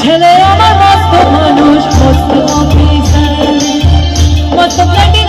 ছেলে আমার মস্ত মানুষ মস্ত অফিসার। মস্ত ফ্ল্যাটে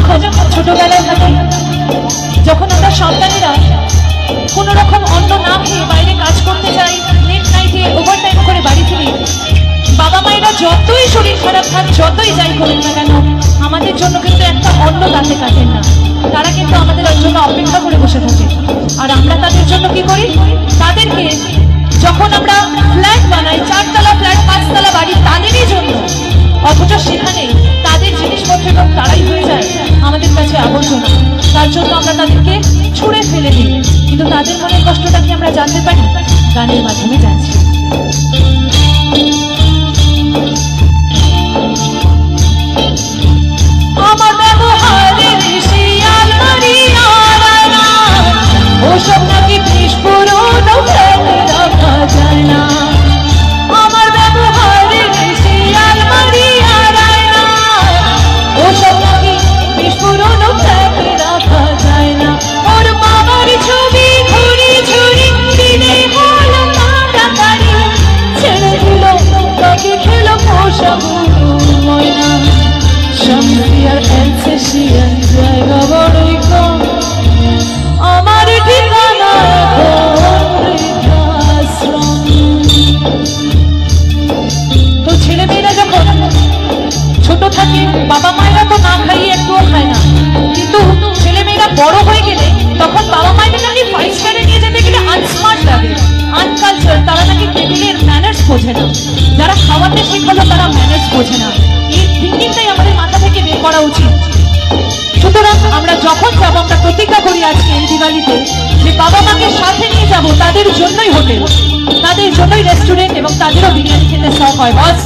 যখন ছোটবেলায় থাকি, যখন আমরা সন্তানেরা কোনো রকম অন্ন না খেয়ে বাইরে কাজ করতে যাই লেট নাইটে ওভার টাইম করে বাড়ি ফিরি, বাবা মায়েরা যতই শরীর খারাপ থাক, যতই যাই করুন না কেন, আমাদের জন্য কিন্তু একটা অন্ন দাঁতে কাটেন না। তারা কিন্তু আমাদের জন্য অপেক্ষা করে বসে থাকে। আর আমরা তাদের জন্য কি করি? তাদেরকে যখন আমরা ফ্ল্যাট বানাই, চারতলা ফ্ল্যাট পাঁচতলা বাড়ি, তাদেরই জন্য, অথচ সেখানে কিন্তু তাদের মনের কষ্টটা কি আমরা জানতে পারি? গানের মাধ্যমে জানছি। থাকে, বাবা মায়েরা তো না খাইয়ে একটুও খায় না। কিন্তু ছেলে মেয়েরা বড় হয়ে গেলে তখন বাবা মায়েরা নাকি ফাইভ স্টারে নিয়ে যেতে গেলে আনস্মার্ট লাগে। আনকালচার তারা নাকি টেবিলের ম্যানার্স বোঝে না। যারা খাওয়াতে শেখালো, তারা ম্যানার্স বোঝে না। এই থিঙ্কিংটাই আমাদের মাথা থেকে বের করা উচিত। সুতরাং আমরা যখন যাব, আমরা প্রতিজ্ঞা করি আজকে এই দিওয়ালিতে যে বাবা মাকে সাথে নিয়ে যাব, তাদের জন্যই হোটেল, তাদের জন্যই রেস্টুরেন্ট এবং তাদেরও বিরিয়ানি খেতে শখ হয়। বস।